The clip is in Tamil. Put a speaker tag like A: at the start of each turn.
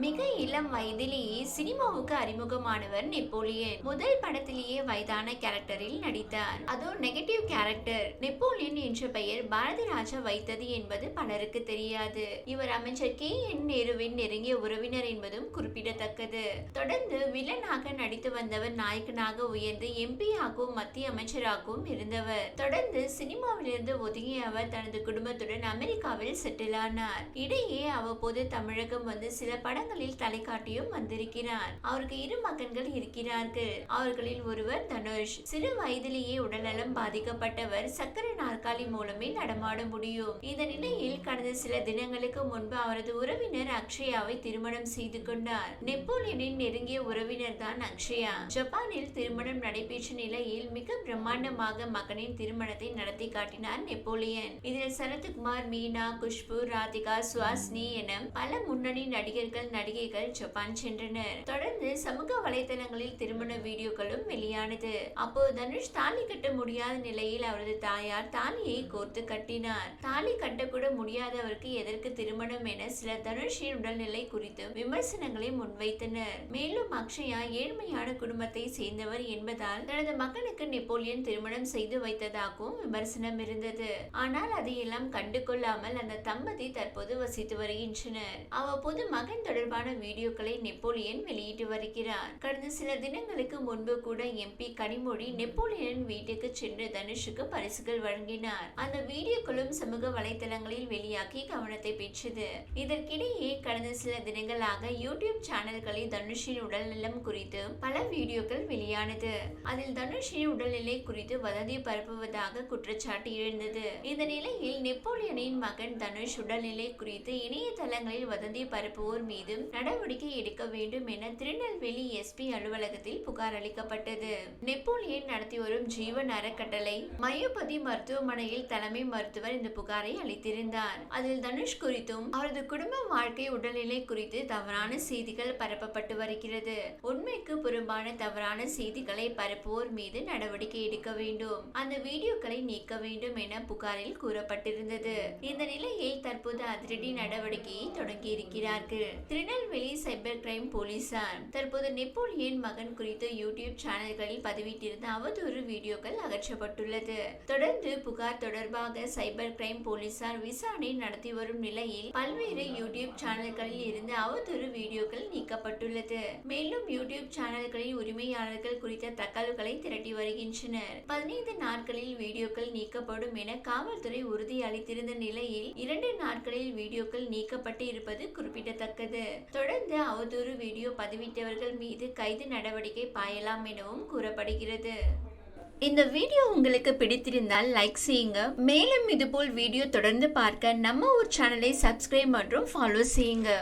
A: மிக இளம் வயதிலேயே சினிமாவுக்கு அறிமுகமானவர் நெப்போலியன். முதல் படத்திலேயே வயதான கேரக்டரில் நடித்தார். அதோ நெகட்டிவ் கேரக்டர். நெப்போலியன் என்ற பெயர் பாரதி ராஜா வைத்தது என்பது பலருக்கு தெரியாது. இவர் அமைச்சர் கே. என். நேருவின் நெருங்கிய உறவினர் என்பதும் குறிப்பிடத்தக்கது. தொடர்ந்து வில்லனாக நடித்து வந்தவர் நாயகனாக உயர்ந்து எம்பியாகவும் மத்திய அமைச்சராகவும் இருந்தவர். தொடர்ந்து சினிமாவிலிருந்து ஒதுங்கிய அவர் தனது குடும்பத்துடன் அமெரிக்காவில் செட்டில் ஆனார். இடையே அவ்வப்போது தமிழகம் வந்து சில படங்களில் தலை காட்டியும் வந்திருக்கிறார். அவருக்கு இரு மகன்கள் இருக்கிறார்கள். அவர்களில் ஒருவர் தனுஷ். சிறு வயதிலேயே உடல்நலம் பாதிக்கப்பட்டவர் சக்கர நாற்காலி மூலமே நடமாட முடியும். இந்த நிலையில் கடந்த சில தினங்களுக்கு முன்பு அவரது உறவினர் அக்ஷயாவை திருமணம் செய்து கொண்டார். நெப்போலியனின் நெருங்கிய உறவினர் தான் அக்ஷயா. ஜப்பானில் திருமணம் நடைபெற்ற நிலையில் மிக பிரம்மாண்டமாக மகனின் திருமணத்தை நடத்தி காட்டினார் நெப்போலியன். இதில் சரத்குமார் மீனா குஷ்பு ராதிகா சுவாஸ்னி என பல முன்னணி நடிகர்கள் நடிகைகள் ஜப்பான் சென்றனர். தொடர்ந்து சமூக வலைதளங்களில் திருமண வீடியோக்களும் வெளியானது. அப்போது தனுஷ் தாலி கட்ட முடியாத நிலையில் அவரது தாயார் தாலியை கோர்த்து கட்டினார். தாலி கட்டக்கூட முடியாதவருக்கு எதற்கு திருமணம் என சில தனுஷின் உடல்நிலை குறித்து விமர்சனங்களை முன்வைத்தனர். மேலும் அக்ஷயா ஏழ்மையான குடும்பத்தை சேர்ந்தவர் என்பதால் தனது மகனுக்கு நெப்போலியன் திருமணம் செய்து வைத்ததாகவும் விமர்சனம் இருந்தது. ஆனால் அதையெல்லாம் கண்டு கொள்ளாமல் அந்த தம்பதி தற்போது வசித்து வருகின்றனர். அவ்வப்போது மகன் தொடர்பு தொடர்பான வீடியோக்களை நெப்போலியன் வெளியிட்டு வருகிறார். கடந்த சில தினங்களுக்கு முன்பு கூட எம்பி கனிமொழி நெப்போலியன் வீட்டுக்கு சென்று தனுஷுக்கு பரிசுகள் வழங்கினார். அந்த வீடியோக்களும் சமூக வலைதளங்களில் வெளியாகி கவனத்தை பெற்றது. இதற்கிடையே கடந்த சில தினங்களாக யூடியூப் சேனல்களில் தனுஷின் உடல்நலம் குறித்து பல வீடியோக்கள் வெளியானது. அதில் தனுஷின் உடல்நிலை குறித்து வதந்தி பரப்புவதாக குற்றச்சாட்டு எழுந்தது. இந்த நிலையில் நெப்போலியனின் மகன் தனுஷ் உடல்நிலை குறித்து இணையதளங்களில் வதந்தி பரப்புவோர் மீது நடவடிக்கை எடுக்க வேண்டும் என திருநெல்வேலி எஸ்பி அலுவலகத்தில் புகார் அளிக்கப்பட்டது. நெப்போலியன் நடத்தி வரும் ஜீவன் அறக்கட்டளை மயோபதி மருத்துவமனையில் தலைமை மருத்துவர் இந்த புகாரை அளித்திருந்தார். அதில் தனுஷ் குறித்தும் அவரது குடும்ப வாழ்க்கை உடல்நிலை குறித்து தவறான செய்திகள் பரப்பப்பட்டு வருகிறது. உண்மைக்கு புறம்பான தவறான செய்திகளை பரப்புவோர் மீது நடவடிக்கை எடுக்க வேண்டும். அந்த வீடியோக்களை நீக்க வேண்டும் என புகாரில் கூறப்பட்டிருந்தது. இந்த நிலையில் தற்போது அதிரடி நடவடிக்கையை தொடங்கி இருக்கிறார்கள் திருநெல்வேலி சைபர் கிரைம் போலீசார் தற்போது நெப்போலியன் மகன் குறித்து யூடியூப் சேனல்களில் பதிவிட்டிருந்த அவதூறு வீடியோக்கள் அகற்றப்பட்டுள்ளது. தொடர்ந்து புகார் தொடர்பாக சைபர் கிரைம் போலீசார் விசாரணை நடத்தி வரும் நிலையில் பல்வேறு யூடியூப் சேனல்களில் இருந்து அவதூறு வீடியோக்கள் நீக்கப்பட்டுள்ளது மேலும் யூடியூப் சேனல்களின் உரிமையாளர்கள் குறித்த தகவல்களை திரட்டி வருகின்றனர். பதினைந்து நாட்களில் வீடியோக்கள் நீக்கப்படும் என காவல்துறை உறுதி அளித்திருந்த நிலையில் இரண்டு நாட்களில் வீடியோக்கள் நீக்கப்பட்டு இருப்பது குறிப்பிடத்தக்கது. தொடர்ந்து அவதூறு வீடியோ பதிவிட்டவர்கள் மீது கைது நடவடிக்கை பாயலாம் எனவும் கூறப்படுகிறது. இந்த வீடியோ உங்களுக்கு பிடித்திருந்தால் லைக் செய்யுங்க. மேலும் இதுபோல் வீடியோ தொடர்ந்து பார்க்க நம்ம ஊர் சேனலை சப்ஸ்கிரைப் மற்றும் ஃபாலோ செய்யுங்க.